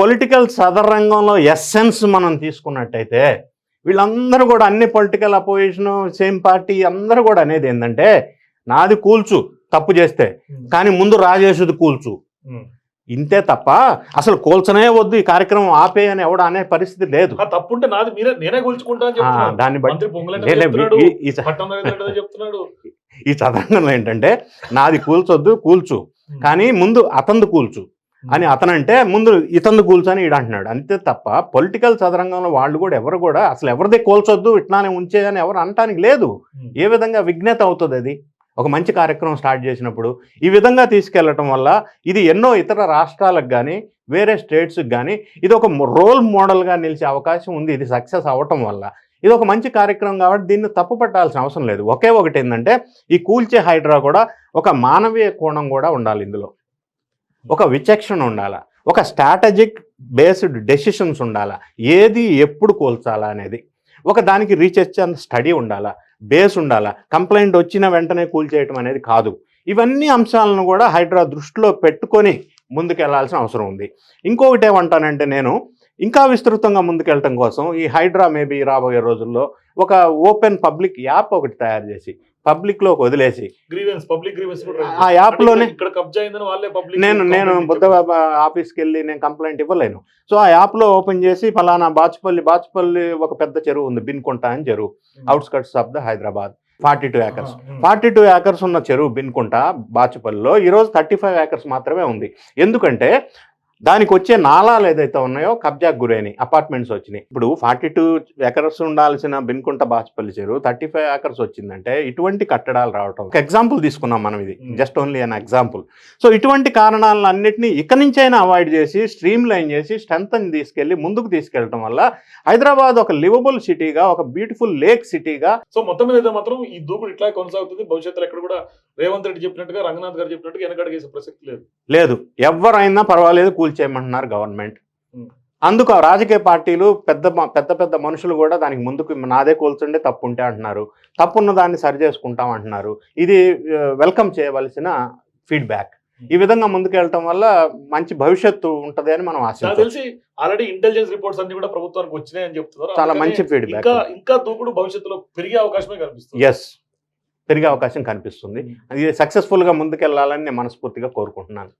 Political సదరంగంలో essence మనం తీసుకున్నట్టయితే వీళ్ళందరూ కూడా అన్ని పొలిటికల్ అపోజిషన్ సేమ్ పార్టీ అందరూ కూడా అనేది ఏంటంటే నాది కూల్చు తప్పు చేస్తే. కానీ ముందు రాజేషుది కూల్చు. ఉమ్. ఇంతే తప్ప అసలు కూల్చనే వద్దు ఈ కార్యక్రమం ఆపే అని ఎవడ అనే పరిస్థితి లేదు. తప్పుంటే నాది మీరే నేనే దాన్ని బట్టి ఈ- చదరంగంలో ఏంటంటే నాది కూల్చొద్దు కూల్చు. కానీ ముందు అతందు కూల్చు. అని అతనంటే ముందు ఇతందు కూల్చు అని ఈడు అంటున్నాడు. అంతే తప్ప పొలిటికల్ చదరంగంలో వాళ్ళు కూడా ఎవరు కూడా అసలు ఎవరిదే కూల్చొద్దు ఇట్లానే ఉంచే అని ఎవరు అనటానికి లేదు. ఏ విధంగా విజ్ఞత అవుతుంది అది? ఒక మంచి కార్యక్రమం స్టార్ట్ చేసినప్పుడు ఈ విధంగా తీసుకెళ్ళటం వల్ల ఇది ఎన్నో ఇతర రాష్ట్రాలకు కానీ వేరే స్టేట్స్కి కానీ ఇది ఒక రోల్ మోడల్గా నిలిచే అవకాశం ఉంది. ఇది సక్సెస్ అవ్వటం వల్ల. ఇది ఒక మంచి కార్యక్రమం కాబట్టి దీన్ని తప్పు పట్టాల్సిన అవసరం లేదు. ఒకే ఒకటి ఏంటంటే ఈ కూల్చే హైడ్రా కూడా ఒక మానవీయ కోణం కూడా ఉండాలి ఇందులో. ఒక విచక్షణ ఉండాలా? ఒక స్ట్రాటజిక్ బేస్డ్ డెసిషన్స్ ఉండాలా? ఏది ఎప్పుడు కూల్చాలా అనేది? ఒక దానికి రీసెర్చ్ అండ్ స్టడీ ఉండాలా? బేస్ ఉండాలా? కంప్లైంట్ వచ్చిన వెంటనే కూల్చేయటం అనేది కాదు. ఇవన్నీ అంశాలను కూడా హైడ్రా దృష్టిలో పెట్టుకొని ముందుకెళ్ళాల్సిన అవసరం ఉంది. ఇంకొకటి ఏమంటానంటే నేను ఇంకా విస్తృతంగా ముందుకెళ్ళటం కోసం ఈ హైడ్రా మేబీ రాబోయే రోజుల్లో ఒక ఓపెన్ పబ్లిక్ యాప్ ఒకటి తయారు చేసి పబ్లిక్ గ్రీవెన్స్ కూడా ఆ యాప్లోనే నేను నేను బుద్ధ ఆఫీస్కి వెళ్ళి నేను కంప్లైంట్ ఇవ్వలేను. సో ఆ యాప్లో ఓపెన్ చేసి ఫలానా బాచుపల్లి బాచుపల్లి ఒక పెద్ద చెరువు ఉంది బిన్కుంట అని చెరువు. Outskirts of the Hyderabad forty two acres forty two acres ఉన్న చెరువు బిన్కుంట బాచుపల్లిలో ఈరోజు థర్టీ ఫైవ్ ఏకర్స్ మాత్రమే ఉంది. ఎందుకంటే దానికి వచ్చే నాలాలు ఏదైతే ఉన్నాయో కబ్జాకు గురైనాయి అపార్ట్మెంట్స్ వచ్చినాయి. ఇప్పుడు ఫార్టీ టూ ఎకర్స్ ఉండాల్సిన బిన్కుంట బాచుపల్లి చెరువు థర్టీ ఫైవ్ ఏకర్స్ వచ్చిందంటే ఇటువంటి కట్టడాలు రావటం. ఒక ఎగ్జాంపుల్ తీసుకున్నాం మనం ఇది. Just only an example. So ఇటువంటి కారణాలను అన్నింటినీ ఇక నుంచైనా అవాయిడ్ చేసి స్ట్రీమ్ లైన్ చేసి స్ట్రెంత్ తీసుకెళ్ళి ముందుకు తీసుకెళ్ళటం వల్ల హైదరాబాద్ ఒక లివబుల్ సిటీగా ఒక బ్యూటిఫుల్ లేక్ సిటీగా సో మొత్తం మీద మాత్రం ఈ దూకుడు ఇట్లా కొనసాగుతుంది. భవిష్యత్తులో ఎక్కడ కూడా రేవంత్ రెడ్డి చెప్పినట్టుగా రంగనాథ్ గారు చెప్పినట్టుగా వెనకడిగేసే ప్రసక్తి లేదు. లేదు. ఎవరైనా పర్వాలేదు కూల్చేయమంటున్నారు గవర్నమెంట్. Hmm. అందుకు రాజకీయ పార్టీలు పెద్ద పెద్ద పెద్ద మనుషులు కూడా దానికి ముందుకు నాదే కూల్చుండే తప్పు ఉంటే అంటున్నారు. తప్పున్న దాన్ని సరి చేసుకుంటాం అంటున్నారు. ఇది వెల్కమ్ చేయవలసిన ఫీడ్బ్యాక్. ఈ విధంగా ముందుకెళ్ళటం వల్ల మంచి భవిష్యత్తు ఉంటది అని మనం తెలిసి ఆల్రెడీ ఇంటెలిజెన్స్ రిపోర్ట్స్ అన్ని కూడా ప్రభుత్వానికి వచ్చినాయి అని చెప్తున్నారు. చాలా మంచి ఫీడ్బ్యాక్ ఇంకా ఇంకా దూకుడు భవిష్యత్తులో పెరిగే అవకాశమే కనిపిస్తుంది. ఎస్ పెరిగే అవకాశం కనిపిస్తుంది. ఇది సక్సెస్ఫుల్గా ముందుకెళ్ళాలని నేను మనస్ఫూర్తిగా కోరుకుంటున్నాను.